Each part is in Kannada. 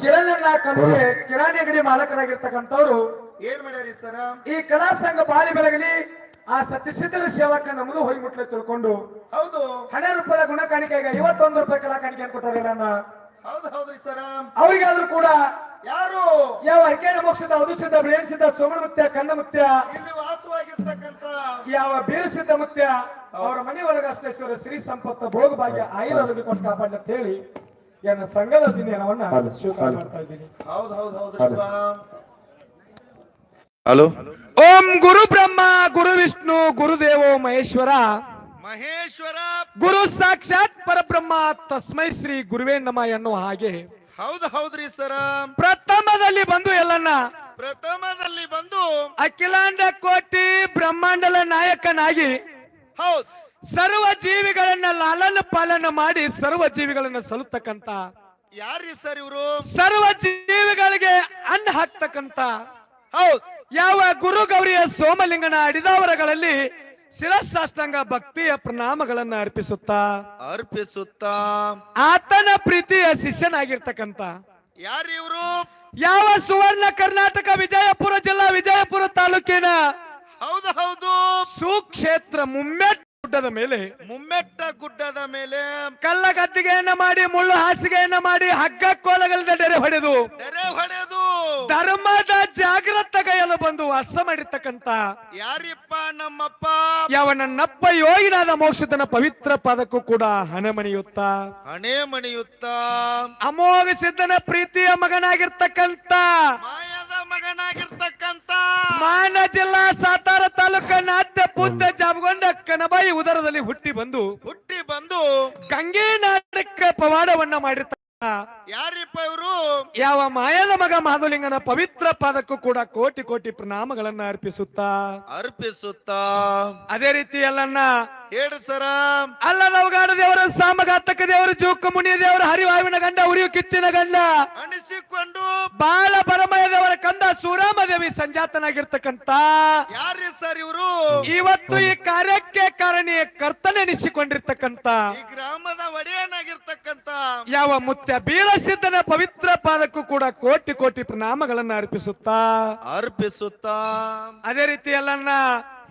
ಕಿರಣನ್ನ ಕಂಡ್ರೆ ಕಿರಾಣಿ ಅಂಗಡಿ ಮಾಲಕರಾಗಿರ್ತಕ್ಕಂಥವ್ರು ಏನ್ ಮಾಡ್ಯಾರಿ ಸರ? ಈ ಕಲಾ ಸಂಘ ಬಾಳಿ ಬೆಳಗಲಿ ಆ ಸತ್ಯಸಿದ್ಧರ ಸೇವಕ ನಮಗೂ ಹೋಗಿ ಮುಟ್ಲೆ ತಿಳ್ಕೊಂಡು ಹೌದು. ಹಣ ರೂಪದ ಗುಣ ಕಾಣಿಕೆಗೆ ಐವತ್ತೊಂದು ರೂಪಾಯಿ ಕಲಾ ಕಾಣಿಕೆ ಕೊಟ್ಟಾರೆ ನನ್ನ. ಹೌದು ಹೌದ್ರಿ ಸರ. ಅವರಿಗಾದ್ರೂ ಕೂಡ ಯಾರು? ಯಾವ ಅರ್ಕೇಣ ಮೋಕ್ಷದ ಅವಧುಸಿದ್ದ ಬ್ರೇನ್ಸಿದ್ದ ಸೋಮಣ ಮುತ್ಯ ಕಣ್ಣ ಮುತ್ಯ ಇಲ್ಲಿ ವಾಸವಾಗಿರ್ತಕ್ಕಂತ ಯಾವ ಬೀರಸಿದ್ದ ಮುತ್ಯ ಅವರ ಮನೆ ಶ್ರೀ ಸಂಪತ್ತ ಭೋಗ ಭಾಗ್ಯ ಆಯುರ್ವೇದ ಕೊಟ್ಟು ಕಾಪಾಡಿ ಅಂತ ಹೇಳಿ ನನ್ನ ಸಂಘದ ದಿನವನ್ನ ಸ್ವೀಕಾರ. ಮಾಡ್ತಾ ಇದ್ದೀನಿ. ಹೌದು ಹೌದು ಹೌದ್ರಿ ಹೌದು. ಹಲೋ? ಓಂ ಗುರು ಬ್ರಹ್ಮ ಗುರು ವಿಷ್ಣು ಗುರುದೇವೋ ಮಹೇಶ್ವರ. ಮಹೇಶ್ವರ. ಗುರು ಸಾಕ್ಷಾತ್ ಪರಬ್ರಹ್ಮ ತಸ್ಮೈ ಶ್ರೀ ಗುರುವೇ ನಮ ಎನ್ನುವ ಹಾಗೆ. ಹೌದು ಹೌದ್ರಿ ಸರ. ಪ್ರಥಮದಲ್ಲಿ ಬಂದು ಎಲ್ಲನ್ನ? ಪ್ರಥಮದಲ್ಲಿ ಬಂದು ಅಖಿಲಾಂಡ ಕೋಟಿ ಬ್ರಹ್ಮಾಂಡಲ ನಾಯಕನಾಗಿ. ಹೌದ್. ಸರ್ವ ಜೀವಿಗಳನ್ನ ಲಾಲನ ಪಾಲನ ಮಾಡಿ ಸರ್ವ ಜೀವಿಗಳನ್ನ ಸಲುತ್ತಕ್ಕಂತ ಯಾರ್ರಿ ಸರ್ ಇವರು? ಸರ್ವ ಜೀವಿಗಳಿಗೆ ಅನ್ನ ಹಾಕ್ತಕ್ಕಂತ. ಹೌದು. ಯಾವ ಗುರು ಗೌರಿಯ ಸೋಮಲಿಂಗನ ಅಡಿದಾವರಗಳಲ್ಲಿ ಶಿರಸಾಷ್ಟಾಂಗ ಭಕ್ತಿಯ ಪ್ರಣಾಮಗಳನ್ನ ಅರ್ಪಿಸುತ್ತಾ. ಅರ್ಪಿಸುತ್ತಾ. ಆತನ ಪ್ರೀತಿಯ ಶಿಷ್ಯನಾಗಿರ್ತಕ್ಕಂತ. ಯಾರು ಇವ್ರು? ಯಾವ ಸುವರ್ಣ ಕರ್ನಾಟಕ ವಿಜಯಪುರ ಜಿಲ್ಲಾ ವಿಜಯಪುರ ತಾಲೂಕಿನ ಹೌದು ಹೌದು. ಸುಕ್ಷೇತ್ರ ಮುಮ್ಮೆಟ್ ಗುಡ್ಡದ ಮೇಲೆ ಮುಮ್ಮೆಟ್ಟ ಗುಡ್ಡದ ಮೇಲೆ ಕಲ್ಲ ಕತ್ತಿಗೆಯನ್ನ ಮಾಡಿ ಮುಳ್ಳು ಹಾಸಿಗೆಯನ್ನ ಮಾಡಿ ಹಗ್ಗ ಕೋಲಗಳಿಂದ ಡೆರೆ ಹೊಡೆದು ಡೆರೆ ಹೊಡೆದು. ಧರ್ಮದ ಜಾಗೃತಗೆಯಲು ಬಂದು ವಾಸ ಮಾಡಿರ್ತಕ್ಕಂತ ಯಾರಿಪ್ಪ ನಮ್ಮಪ್ಪ? ಯಾವ ನನ್ನಪ್ಪ ಯೋಗಿನಾದ ಮೋಕ್ಷತನ ಪವಿತ್ರ ಪದಕ್ಕೂ ಕೂಡ ಹಣೆ ಮಣಿಯುತ್ತ. ಹಣೆ ಮಣಿಯುತ್ತ. ಅಮೋಘ ಸಿದ್ಧನ ಪ್ರೀತಿಯ ಮಗನಾಗಿರ್ತಕ್ಕಂತ ಮಾಯದ ಮಗನಾಗಿರ್ತಕ್ಕಂತ ಮಾನ ಜಿಲ್ಲಾ ಸಾತಾರ ತಾಲೂಕಿನ ಅತ್ತೆ ಪುತ್ತ ಜಾಬಗೊಂಡ ಕನಬಾಯಿ ಉದರದಲ್ಲಿ ಹುಟ್ಟಿ ಬಂದು ಹುಟ್ಟಿ ಬಂದು ಗಂಗೆ ನಾಟಕ ಪವಾಡವನ್ನ ಮಾಡಿರ್ತ ಯಾರಿಪ್ಪ ಇವರು? ಯಾವ ಮಾಯದ ಮಗ ಮಾಧುಲಿಂಗನ ಪವಿತ್ರ ಪಾದಕ್ಕೂ ಕೂಡ ಕೋಟಿ ಕೋಟಿ ಪ್ರಣಾಮಗಳನ್ನ ಅರ್ಪಿಸುತ್ತಾ? ಅರ್ಪಿಸುತ್ತ? ಅದೇ ರೀತಿ ಎಲ್ಲನ್ನ ಹೇಳಿ ಸರ. ಅಲ್ಲ ನವಗಾಡ ದೇವರ ಸಾಮಘಾತಕ ದೇವರು ಜೂಕು ಮುನಿಯ ದೇವರ ಹರಿವಾಯುವಿನ ಗಂಡ ಉರಿಯು ಕಿಚ್ಚಿನ ಗಂಡ. ಅನಿಸಿಕೊಂಡು. ಬಾಲ ಪರಮಯ ದೇವರ ಕಂದ ಸೂರಾಮ ದೇವಿ ಸಂಜಾತನಾಗಿರ್ತಕ್ಕಂತ. ಯಾರಿ ಸರ್ ಇವರು? ಇವತ್ತು ಈ ಕಾರ್ಯಕ್ಕೆ ಕಾರಣೀಯ ಕರ್ತನೆನಿಸಿಕೊಂಡಿರ್ತಕ್ಕಂತ. ಈ ಗ್ರಾಮದ ಒಡೆಯನಾಗಿರ್ತಕ್ಕಂತ. ಯಾವ ಮುತ್ಯ ಬೀರಸಿದ್ಧನ ಪವಿತ್ರ ಪಾದಕ್ಕೂ ಕೂಡ ಕೋಟಿ ಕೋಟಿ ಪ್ರಣಾಮಗಳನ್ನ ಅರ್ಪಿಸುತ್ತಾ? ಅರ್ಪಿಸುತ್ತಾ? ಅದೇ ರೀತಿ ಎಲ್ಲನ್ನ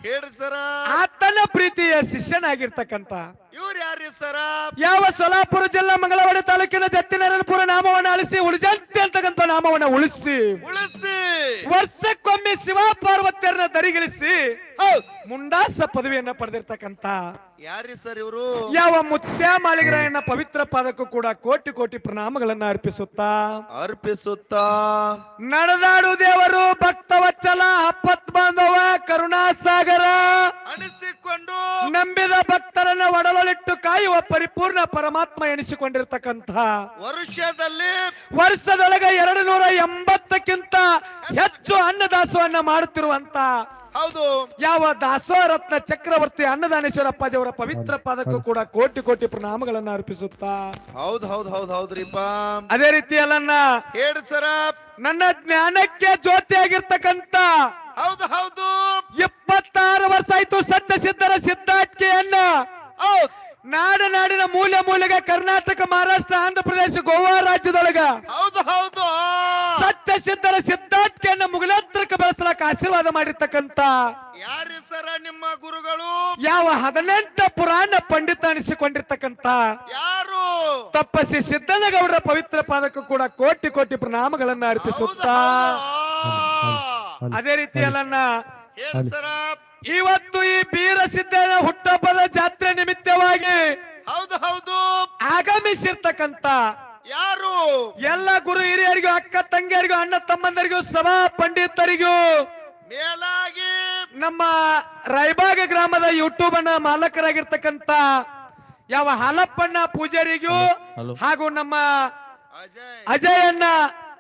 ಹೇಳಿ ಸರ. ಆತನ ಪ್ರೀತಿಯ ಶಿಷ್ಯನಾಗಿರ್ತಕ್ಕಂತ ಇವ್ರು ಯಾರು ಸರ? ಯಾವ ಸೊಲಾಪುರ ಜಿಲ್ಲಾ ಮಂಗಳವಾಡಿ ತಾಲೂಕಿನ ಜತ್ತಿನಾರಾಯಣಪುರ ನಾಮವನ್ನ ಅಳಿಸಿ ಉಳಿಜಂತಿ ಅಂತಕ್ಕಂಥ ನಾಮವನ್ನ ಉಳಿಸಿ. ಉಳಿಸಿ. ವರ್ಷಕ್ಕೊಮ್ಮೆ ಶಿವ ಪಾರ್ವತಿಯರನ್ನ ದರಿಗಿಳಿಸಿ ಮುಂಡಾಸ ಪದವಿಯನ್ನ ಪಡೆದಿರ್ತಕ್ಕಂತ ಯಾರಿ ಸರ್ ಇವರು? ಯಾವ ಮುತ್ಯ ಮಾಳಿಗರಾಯಣ್ಣ ಪವಿತ್ರ ಪಾದಕ್ಕೂ ಕೂಡ ಕೋಟಿ ಕೋಟಿ ಪ್ರಣಾಮಗಳನ್ನ ಅರ್ಪಿಸುತ್ತಾ. ಅರ್ಪಿಸುತ್ತಾ. ನಡೆದಾಡು ದೇವರು ಭಕ್ತವಚ್ಚಲ ಅಪ್ಪತ್ ಬಾಂಧವ ಕರುಣಾಸಾಗರ. ಅನಿಸಿಕೊಂಡು ನಂಬಿದ ಭಕ್ತರನ್ನ ಒಡಲೊಳಿಟ್ಟು ಕಾಯುವ ಪರಿಪೂರ್ಣ ಪರಮಾತ್ಮ ಎನಿಸಿಕೊಂಡಿರ್ತಕ್ಕಂಥ ವರ್ಷದಲ್ಲಿ ವರ್ಷದೊಳಗೆ ಎರಡು ನೂರ ಎಂಬತ್ತಕ್ಕಿಂತ ಹೆಚ್ಚು ಅನ್ನದಾಸವನ್ನ ಮಾಡುತ್ತಿರುವಂತ ಹೌದು. ಯಾವ ದಾಸೋರತ್ನ ಚಕ್ರವರ್ತಿ ಅನ್ನದಾನೇಶ್ವರ ಅಪ್ಪಾಜಿಯವರ ಪವಿತ್ರ ಪಾದಕ್ಕೂ ಕೂಡ ಕೋಟಿ ಕೋಟಿ ಪ್ರಣಾಮಗಳನ್ನ ಅರ್ಪಿಸುತ್ತಾ. ಹೌದ್ ಹೌದ್ ಹೌದ್ ಹೌದ್ರಿಪ್ಪ. ಅದೇ ರೀತಿ ಅಲ್ಲನ್ನ ಹೇಳ ಸರ. ನನ್ನ ಜ್ಞಾನಕ್ಕೆ ಜ್ಯೋತಿಯಾಗಿರ್ತಕ್ಕಂತ ಹೌದು ಹೌದು. ಇಪ್ಪತ್ತಾರು ವರ್ಷ ಆಯ್ತು ಸತ್ಯ ಸಿದ್ಧರ ಸಿದ್ಧಾಟಿಕೆಯನ್ನ ಹೌದ್. ನಾಡ ನಾಡಿನ ಮೂಲೆ ಮೂಲೆಗೆ ಕರ್ನಾಟಕ ಮಹಾರಾಷ್ಟ್ರ ಆಂಧ್ರ ಪ್ರದೇಶ ಗೋವಾ ರಾಜ್ಯದೊಳಗ ಹೌದು ಹೌದು. ಸತ್ಯ ಸಿದ್ಧರ ಸಿದ್ಧಾರ್ಥಿಯನ್ನು ಮುಗಲಾಂತರಕ್ಕೆ ಬಳಸಲಾಕ ಆಶೀರ್ವಾದ ಮಾಡಿರ್ತಕ್ಕಂತ ಯಾರು ಸರ ನಿಮ್ಮ ಗುರುಗಳು? ಯಾವ ಹದಿನೆಂಟ ಪುರಾಣ ಪಂಡಿತ ಅನಿಸಿಕೊಂಡಿರ್ತಕ್ಕಂತ ಯಾರು? ತಪ್ಪಸಿ ಸಿದ್ದನಗೌಡರ ಪವಿತ್ರ ಪಾದಕ್ಕೂ ಕೂಡ ಕೋಟಿ ಕೋಟಿ ಪ್ರಣಾಮಗಳನ್ನ ಅರ್ಪಿಸುತ್ತ. ಅದೇ ರೀತಿ ಅಲ್ಲನ್ನ ಹೇಳ್ರಿ ಸರ. ಇವತ್ತು ಈ ಬೀರ ಸಿದ್ದನ ಹುಟ್ಟಹಬ್ಬದ ಜಾತ್ರೆ ನಿಮಿತ್ತವಾಗಿ ಹೌದು ಹೌದು. ಆಗಮಿಸಿರ್ತಕ್ಕಂತ ಯಾರು? ಎಲ್ಲ ಗುರು ಹಿರಿಯರಿಗೂ ಅಕ್ಕ ತಂಗಿಯರಿಗೂ ಅಣ್ಣ ತಮ್ಮಂದರಿಗೂ ಸಭಾ ಪಂಡಿತರಿಗೂ ಮೇಲಾಗಿ ನಮ್ಮ ರೈಬಾಗ ಗ್ರಾಮದ ಯೂಟ್ಯೂಬ್ ಅನ್ನ ಮಾಲಕರಾಗಿರ್ತಕ್ಕಂತ ಯಾವ ಹಾಲಪ್ಪಣ್ಣ ಪೂಜಾರಿಗೂ ಹಾಗೂ ನಮ್ಮ ಅಜಯ್. ಅಣ್ಣ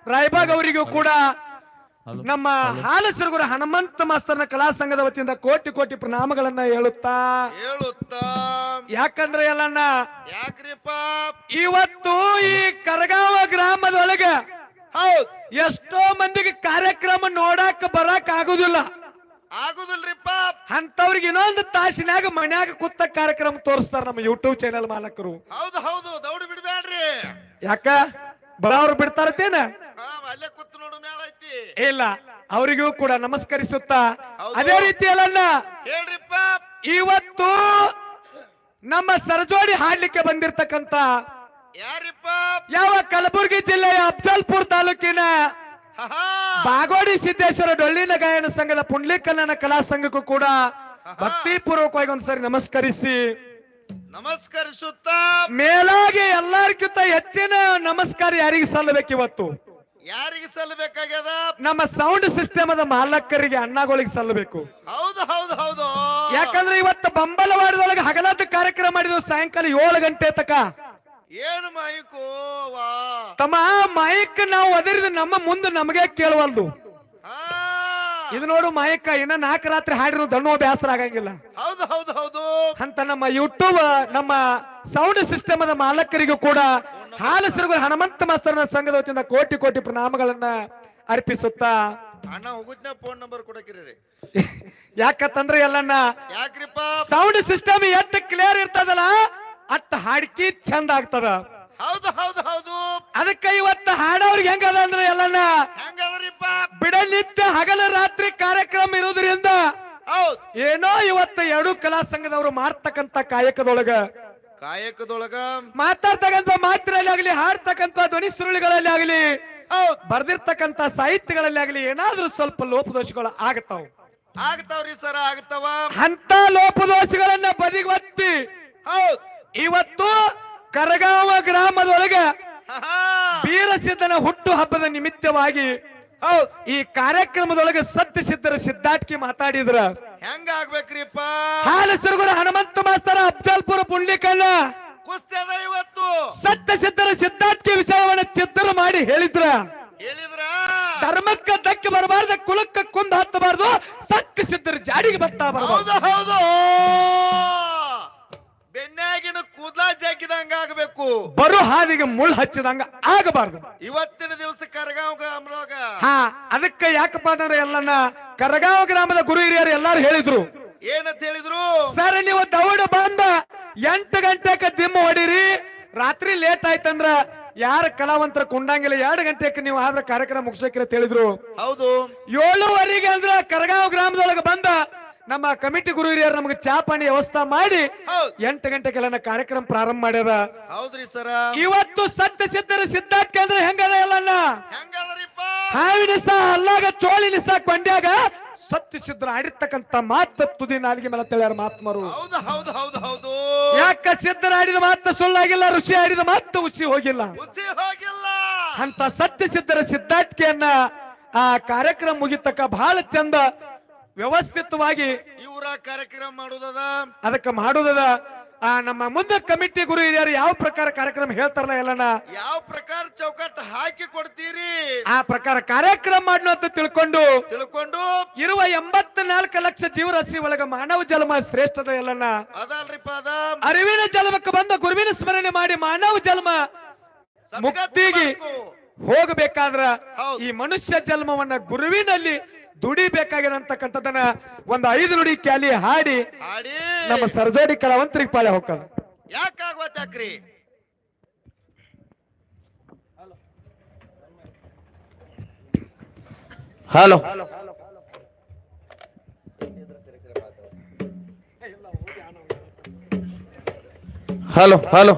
ರಾಯಬಾಗ್ ಅವರಿಗೂ ಕೂಡ ನಮ್ಮ ಹಾಲಸರಗುರ ಹನುಮಂತ ಮಾಸ್ತರ್ನ ಕಲಾ ಸಂಘದ ವತಿಯಿಂದ ಕೋಟಿ ಕೋಟಿ ಪ್ರಣಾಮಗಳನ್ನ ಹೇಳುತ್ತಾ? ಹೇಳುತ್ತಾ? ಯಾಕಂದ್ರೆ ಎಲ್ಲಣ್ಣ ಯಾಕ್ರಿಪ್ಪ? ಇವತ್ತು ಈ ಕರಗಾವ ಗ್ರಾಮದೊಳಗೆ ಹೌದ್. ಎಷ್ಟೋ ಮಂದಿಗೆ ಕಾರ್ಯಕ್ರಮ ನೋಡಾಕ ಬರಾಕ್ ಆಗುದಿಲ್ಲ. ಆಗುದಿಲ್ರಿಪ್ಪ. ಅಂತವ್ರಿಗೆ ಇನ್ನೊಂದು ತಾಸಿನಾಗ ಮನ್ಯಾಗ ಕೂತ ಕಾರ್ಯಕ್ರಮ ತೋರಿಸ್ತಾರ ನಮ್ಮ ಯೂಟ್ಯೂಬ್ ಚಾನೆಲ್ ಮಾಲಕರು. ಹೌದು ಹೌದು. ದೌಡ್ ಬಿಡ್ಬೇಡ್ರಿ ಯಾಕ? ಬರೋರು ಬಿಡ್ತಾರತೇನ ಅಲ್ಲೇ ಕೂತ್ ನೋಡು ಐತಿ. ಇಲ್ಲ ಅವರಿಗೂ ಕೂಡ ನಮಸ್ಕರಿಸುತ್ತಾ. ಅದೇ ಅದೇ ರೀತಿಯಲ್ಲ ಹೇಳ್ರಿಪ್ಪ. ಇವತ್ತು ನಮ್ಮ ಸರಜೋಡಿ ಹಾಡ್ಲಿಕ್ಕೆ ಬಂದಿರ್ತಕ್ಕಂತ ಯಾರಿಪ್ಪ? ಯಾವ ಕಲಬುರಗಿ ಜಿಲ್ಲೆಯ ಅಫ್ಜಲ್ಪುರ್ ತಾಲೂಕಿನ ಬಾಗೋಡಿ ಸಿದ್ದೇಶ್ವರ ಡೊಳ್ಳಿನ ಗಾಯನ ಸಂಘದ ಪುಂಡ್ಲಿಕಲ್ಲನ ಕಲಾ ಸಂಘಕ್ಕೂ ಕೂಡ ಭಕ್ತಿಪೂರ್ವಕವಾಗಿ ಒಂದ್ಸರಿ ನಮಸ್ಕರಿಸಿ. ನಮಸ್ಕರಿಸುತ್ತಾ. ಮೇಲಾಗಿ ಎಲ್ಲರಿಗಿಂತ ಹೆಚ್ಚಿನ ನಮಸ್ಕಾರ ಯಾರಿಗೆ ಸಲ್ಲಬೇಕು ಇವತ್ತು? ಯಾರಿಗೆ ಸಲ್ಲಬೇಕಾಗ್ಯದ? ನಮ್ಮ ಸೌಂಡ್ ಸಿಸ್ಟಮ್ ಅದ ಮಾಲಕರಿಗೆ ಅಣ್ಣಗಳಿಗೆ ಸಲ್ಲಬೇಕು. ಹೌದು ಹೌದು ಹೌದು. ಯಾಕಂದ್ರೆ ಇವತ್ತು ಬಂಬಲವಾಡದೊಳಗೆ ಹಗಲಾದ ಕಾರ್ಯಕ್ರಮ ಮಾಡಿದ್ವು ಸಾಯಂಕಾಲ ಏಳು ಗಂಟೆ ತಕ. ಏನು ಮೈಕು? ವಾ. ತಮ್ಮ ಮೈಕ್ ನಾವು ಒದರಿದ ನಮ್ಮ ಮುಂದೆ ನಮಗೆ ಕೇಳವಲ್ದು. ಹಾ. ಇದು ನೋಡು ಮಾಯಕ್ಕ ಇನ್ನ ನಾಲ್ಕು ರಾತ್ರಿ ಹಾಡಿರೋ ದಣ್ಣುವ ಬೇಸರ ಆಗಂಗಿಲ್ಲ. ಹೌದು ಹೌದು ಹೌದು. ಅಂತ ನಮ್ಮ ಯೂಟ್ಯೂಬ್ ನಮ್ಮ ಸೌಂಡ್ ಸಿಸ್ಟಮ್ ಮಾಲಕರಿಗೂ ಕೂಡ ಹಾಲಸರುಗಳು ಹನುಮಂತ ಮಾಸ್ತರನ ಸಂಘದ ವತಿಯಿಂದ ಕೋಟಿ ಕೋಟಿ ಪ್ರಣಾಮಗಳನ್ನ ಅರ್ಪಿಸುತ್ತಾ. ಅಣ್ಣ ಹೋಗುದ್ನ ಫೋನ್ ನಂಬರ್ ಕೊಡಕಿರಿ ಯಾಕಂತಂದ್ರೆ ಎಲ್ಲನ್ನ ಯಾಕ್ರಿಪ್ಪ? ಸೌಂಡ್ ಸಿಸ್ಟಮ್ ಎಷ್ಟು ಕ್ಲಿಯರ್ ಇರ್ತದಲ್ಲ ಅತ್ತ ಹಾಡ್ಕಿ ಚಂದ ಆಗ್ತದ. ಹೌದು ಹೌದು ಹೌದು. ಅದಕ್ಕೆ ಇವತ್ತು ಹಾಡೋರ್ಗೆ ಹೆಂಗದ ಅಂದ್ರೆ ಎಲ್ಲನ್ನ ಹೆಂಗದ್ರಿಪ್ಪ ಬಿಡನಿತ್ಯ ಹಗಲ ರಾತ್ರಿ ಕಾರ್ಯಕ್ರಮ ಇರೋದ್ರಿಂದ ಏನೋ ಇವತ್ತು ಎರಡು ಕಲಾ ಸಂಘದವರು ಮಾಡ್ತಕ್ಕಂತ ಕಾಯಕದೊಳಗ. ಕಾಯಕದೊಳಗ ಮಾತಾಡ್ತಕ್ಕಂತ ಮಾತಿನಲ್ಲಿ ಆಗ್ಲಿ ಹಾಡ್ತಕ್ಕಂತ ಧ್ವನಿ ಸುರುಳಿಗಳಲ್ಲಿ ಆಗ್ಲಿ ಬರ್ದಿರ್ತಕ್ಕಂತ ಸಾಹಿತ್ಯಗಳಲ್ಲಿ ಆಗ್ಲಿ ಏನಾದ್ರೂ ಸ್ವಲ್ಪ ಲೋಪದೋಷಗಳು ಆಗತಾವ ಆಗ್ತಾವ್ರಿ ಸರ ಆಗ್ತಾವ ಅಂತ ಲೋಪದೋಷಗಳನ್ನ ಬದಿಗೊತ್ತಿ ಇವತ್ತು ಕರಗಾವ ಗ್ರಾಮದೊಳಗ ಬೀರಸಿದ್ದನ ವೀರಸಿದ್ದನ ಹುಟ್ಟು ಹಬ್ಬದ ನಿಮಿತ್ತವಾಗಿ ಹೌದ್ ಈ ಕಾರ್ಯಕ್ರಮದೊಳಗೆ ಸತ್ಯ ಸಿದ್ಧರ ಸಿದ್ಧಾಟ್ಕಿ ಮಾತಾಡಿದ್ರ. ಹೆಂಗ ಆಗ್ಬೇಕ್ರಿಪ್ಪ ಹಾಲಸರುಗುರ ಹನುಮಂತ ಮಾಸ್ತರ ಅಫ್ಜಲ್ಪುರ ಪುಂಡ್ಲಿಕಲ್ಲ ಕುಸ್ತಿ ಅದ ಇವತ್ತು. ಸತ್ಯ ಸಿದ್ಧರ ಸಿದ್ಧಾಟ್ಕಿ ವಿಷಯವನ್ನ ಚಿತ್ರ ಮಾಡಿ ಹೇಳಿದ್ರ. ಹೇಳಿದ್ರ? ಧರ್ಮಕ್ಕ ಧಕ್ಕೆ ಬರಬಾರ್ದು ಕುಲಕ್ಕ ಕುಂದ ಹತ್ತಬಾರ್ದು ಸತ್ಯ ಸಿದ್ಧರ ಜಾಡಿಗೆ ಬರ್ತಾ ಬರಬಾರ್ದು. ಹೌದು. ಬೆನ್ನಾಗಿನ ಕೂದಲ ಜಗ್ಗಿದಂಗ ಆಗಬೇಕು. ಬರು ಹಾದಿಗೆ ಮುಳ್ಳು ಹಚ್ಚಿದಂಗ ಆಗಬಾರ್ದು. ಇವತ್ತಿನ ದಿವಸ ಕರಗಾವ್ ಗ್ರಾಮದಾಗ ಹಾ ಅದಕ್ಕೆ ಯಾಕಪ್ಪ ಅಂದ್ರೆ ಎಲ್ಲನ್ನ ಕರಗಾವ್ ಗ್ರಾಮದ ಗುರು ಹಿರಿಯರು ಎಲ್ಲಾರು ಹೇಳಿದ್ರು. ಏನಂತ ಹೇಳಿದ್ರು? ಸರ್ ನೀವು ದೌಡ ಬಂದ ಎಂಟು ಗಂಟೆಕ ದಿಮ್ಮ ಹೊಡೀರಿ. ರಾತ್ರಿ ಲೇಟ್ ಆಯ್ತಂದ್ರ ಯಾರ ಕಲಾವಂತರ ಕುಂಡಂಗಿಲ್ಲ. ಎರಡು ಗಂಟೆಗೆ ನೀವು ಆದ್ರ ಕಾರ್ಯಕ್ರಮ ಮುಗಿಸೋಕಿರ ಹೇಳಿದ್ರು. ಹೌದು. ಏಳುವರೆಗೆ ಅಂದ್ರ ಕರಗಾವ್ ಗ್ರಾಮದೊಳಗೆ ಬಂದ ನಮ್ಮ ಕಮಿಟಿ ಗುರು ಹಿರಿಯರು ನಮಗೆ ಚಾ ಪಾನಿ ವ್ಯವಸ್ಥೆ ಮಾಡಿ ಎಂಟು ಗಂಟೆಗೆಲ್ಲ ಕಾರ್ಯಕ್ರಮ ಪ್ರಾರಂಭ ಮಾಡ್ಯದ ಹೌದ್ರಿ ಸರ. ಇವತ್ತು ಸತ್ಯ ಸಿದ್ಧರ ಸಿದ್ಧಾರ್ಥ ಕೇಂದ್ರ ಹೆಂಗದ ಎಲ್ಲಣ್ಣ? ಹಾವಿನ ಸಹ ಅಲ್ಲಾಗ ಚೋಳಿನ ಸಹ ಕೊಂಡ್ಯಾಗ ಸತ್ಯ ಸಿದ್ಧರ ಆಡಿರ್ತಕ್ಕಂತ ಮಾತ ತುದಿ ನಾಲಿಗೆ ಮೇಲೆ ತಿಳಿಯಾರ ಮಾತ್ಮರು ಹೌದು ಹೌದು ಹೌದು ಹೌದು. ಯಾಕ ಸಿದ್ಧರ ಆಡಿದ ಮಾತು ಸುಳ್ಳಾಗಿಲ್ಲ ಋಷಿ ಆಡಿದ ಮಾತು ಉಸಿ ಹೋಗಿಲ್ಲ. ಅಂತ ಸತ್ಯ ಸಿದ್ಧರ ಸಿದ್ಧಾರ್ಥಿಕೆಯನ್ನ ಆ ಕಾರ್ಯಕ್ರಮ ಮುಗಿತಕ್ಕ ಬಹಳ ಚಂದ ವ್ಯವಸ್ಥಿತವಾಗಿ ಇವರ ಕಾರ್ಯಕ್ರಮ ಮಾಡುದದ? ಅದಕ್ಕೆ ಮಾಡುದದ. ಆ ನಮ್ಮ ಮುಂದೆ ಕಮಿಟಿ ಗುರು ಹಿರಿಯರು ಯಾವ ಪ್ರಕಾರ ಕಾರ್ಯಕ್ರಮ ಹೇಳ್ತಾರಲ್ಲ ಎಲ್ಲನ? ಯಾವ ಪ್ರಕಾರ ಚೌಕಟ್ಟು ಹಾಕಿ ಕೊಡ್ತೀರಿ? ಆ ಪ್ರಕಾರ ಕಾರ್ಯಕ್ರಮ ಮಾಡೋ ಅಂತ ತಿಳ್ಕೊಂಡು ತಿಳ್ಕೊಂಡು? ಇರುವ ಎಂಬತ್ನಾಲ್ಕು ಲಕ್ಷ ಜೀವರಾಶಿ ಒಳಗ ಮಾನವ ಜನ್ಮ ಶ್ರೇಷ್ಠದ ಎಲ್ಲನ ಅದಲ್ರಿಪ್ಪ ಅದ? ಅರಿವಿನ ಜನ್ಮಕ್ಕೆ ಬಂದ ಗುರುವಿನ ಸ್ಮರಣೆ ಮಾಡಿ ಮಾನವ ಜನ್ಮ ಮುಕ್ತಿಗೆ ಹೋಗಬೇಕಾದ್ರ. ಈ ಮನುಷ್ಯ ಜನ್ಮವನ್ನ ಗುರುವಿನಲ್ಲಿ ದುಡಿಬೇಕಾಗಿರತಕ್ಕಂಥದನ್ನ ಒಂದು ಐದು ನುಡಿ ಕ್ಯಾಲಿ ಹಾಡಿ ಹಾಡಿ. ನಮ್ಮ ಸರ್ಜೋಡಿ ಕಲಾವಂತರಿಗೆ ಪಾಳೆ ಹೋಗ್ತದ ಯಾಕಾಗ್ವತ್ತಾಕ್ರಿ? ಹಲೋ. Hello hello.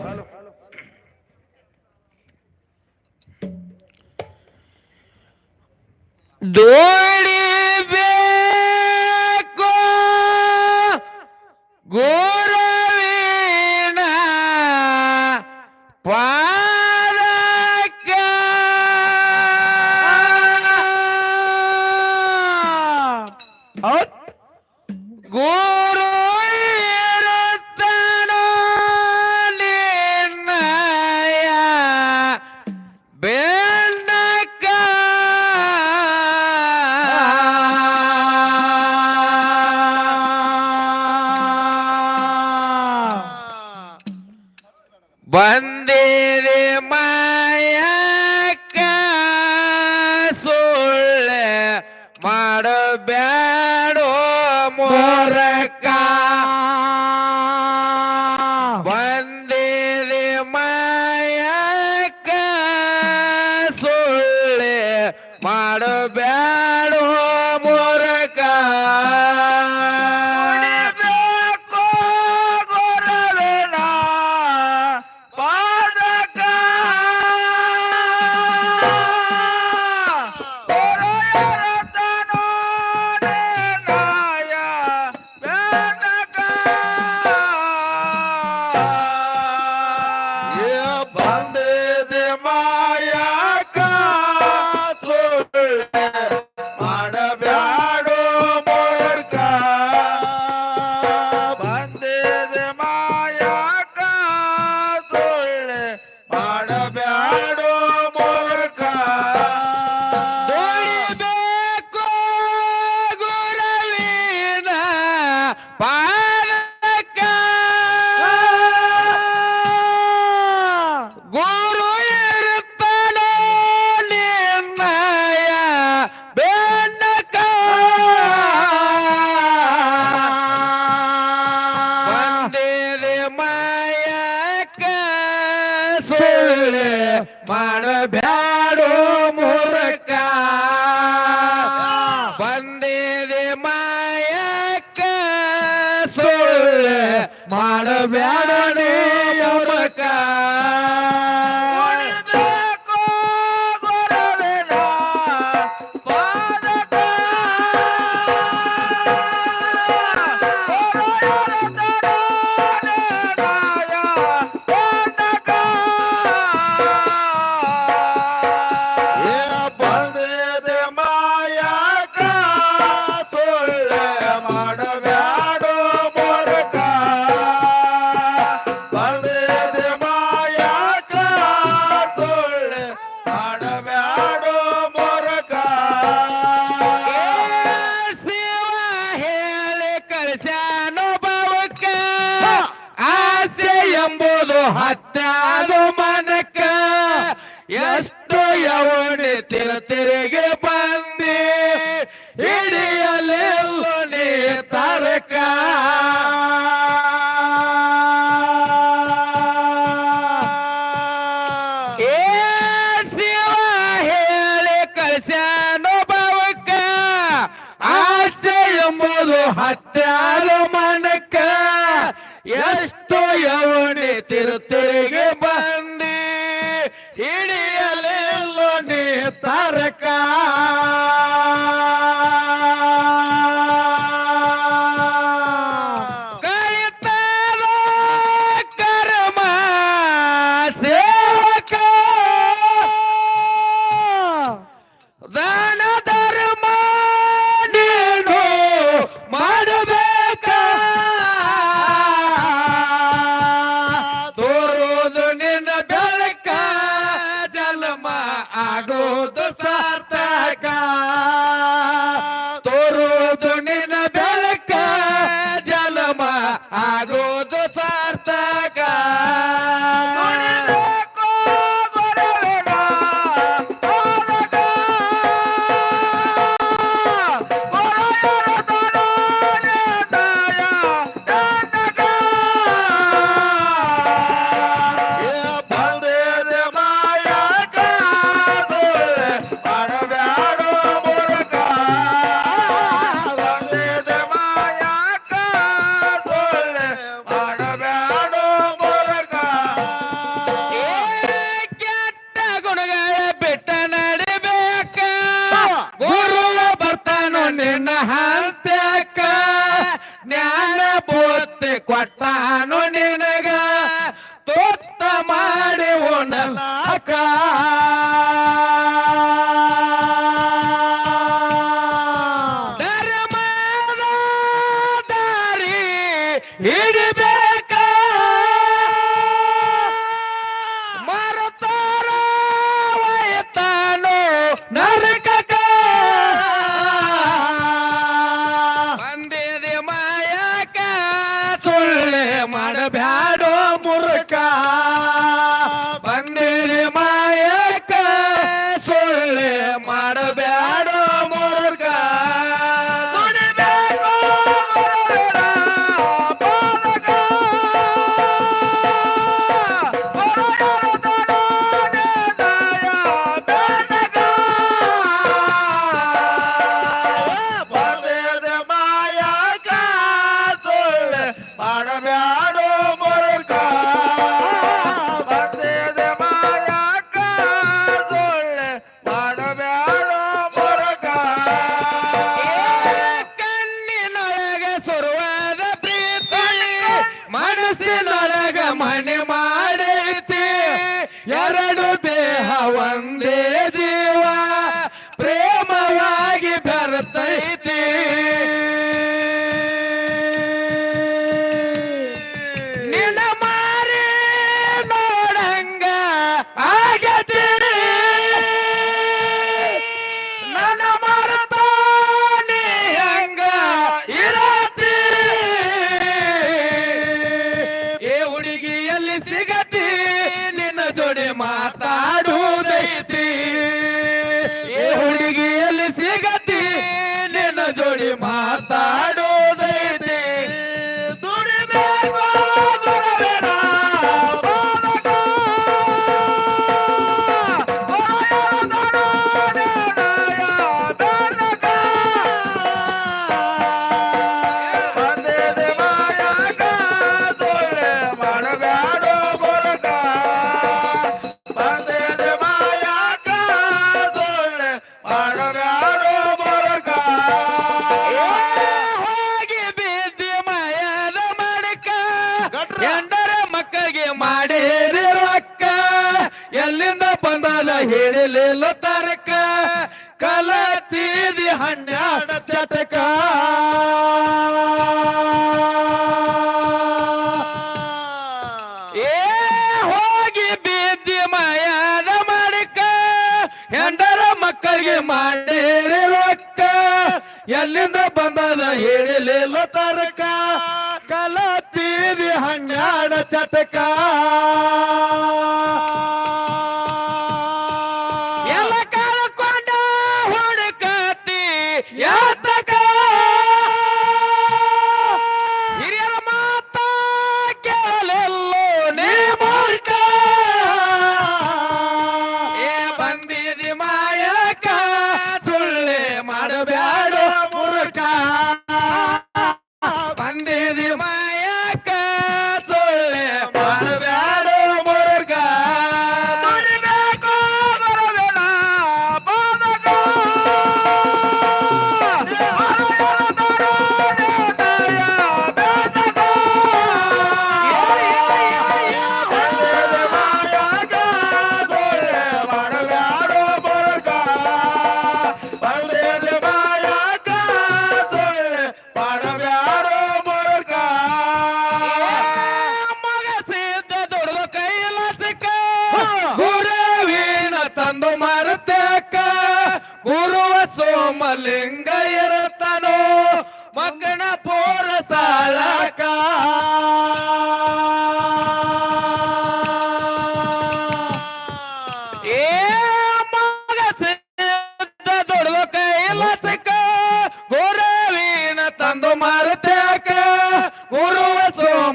ದೋಡಿಬೇಕು. ಗುರುವಿನ ಸುಳ್ಳೆ ಮಾಡಬ್ಯಾಡೋ ಮೂರ್ಖ ಬಂದಿದೆ ಮಾಯಕ ಸುಳ್ಳೆ ಮಾಡಬ್ಯಾಡೋ ¡Barra! ಮಕ್ಕಳಿಗೆ ಮಾಡಿರಿ ರೊಕ್ಕ. ಎಲ್ಲಿಂದ ಬಂದದ ಹೇಳಿಲಿಲ್ಲ ತರಕ ಕಲತೀರಿ ಹನ್ನೆರಡು ಚಟಕ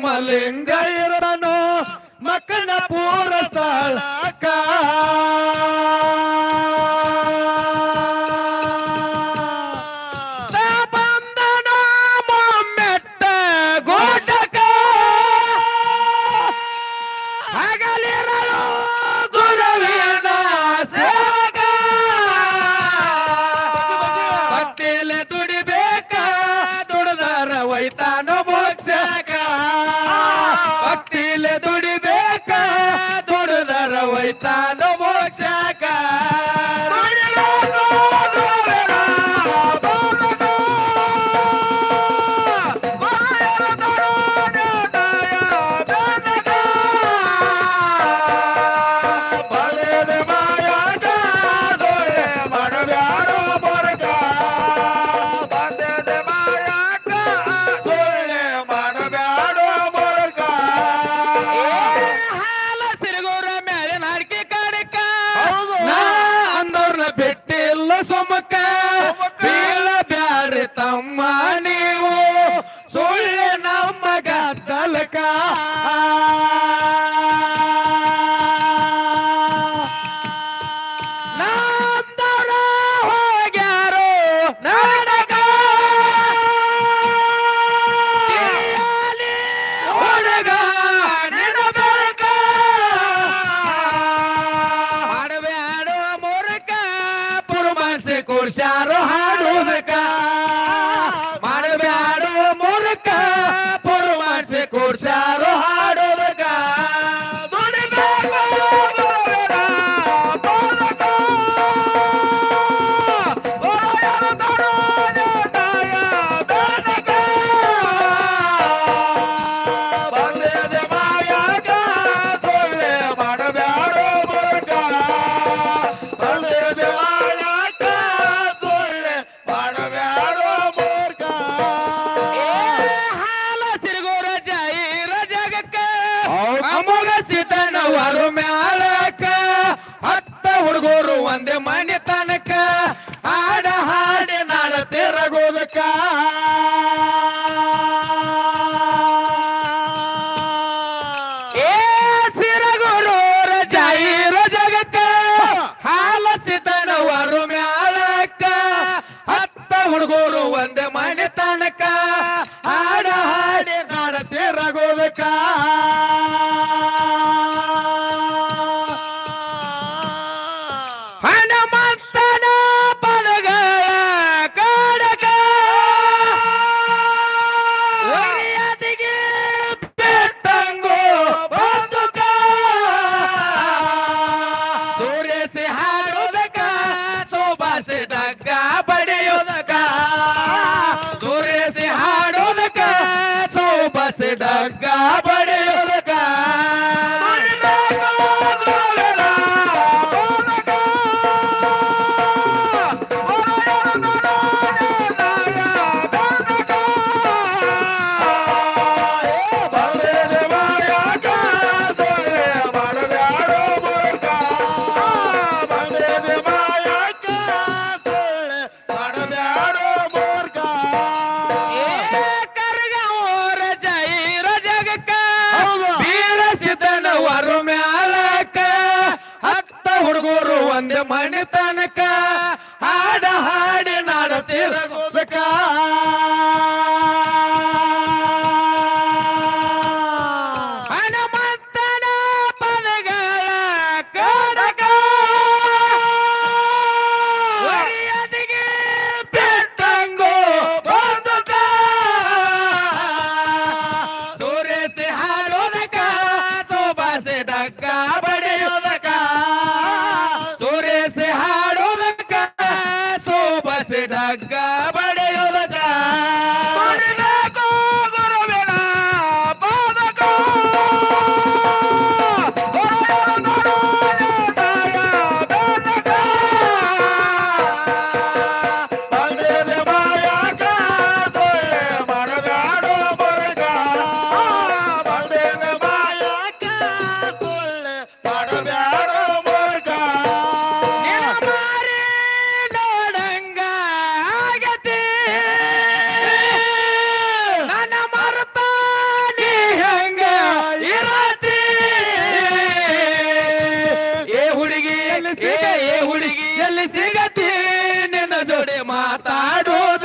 ರಾಮಲಿಂಗ ಇರನು ಮಕ್ಕಳ ಪೂರ ಸ್ಥಳ Ere ಹುಡುಗರು ಒಂದೇ ಮನೆ ತನಕ ಹಾಡ ಹಾಡಿ ನಾಡತಿ ರಗೋದಕ್ಕ ಸಿಗತಿ ನಿನ್ನ ಜೋಡಿ ಮಾತಾಡೋದು.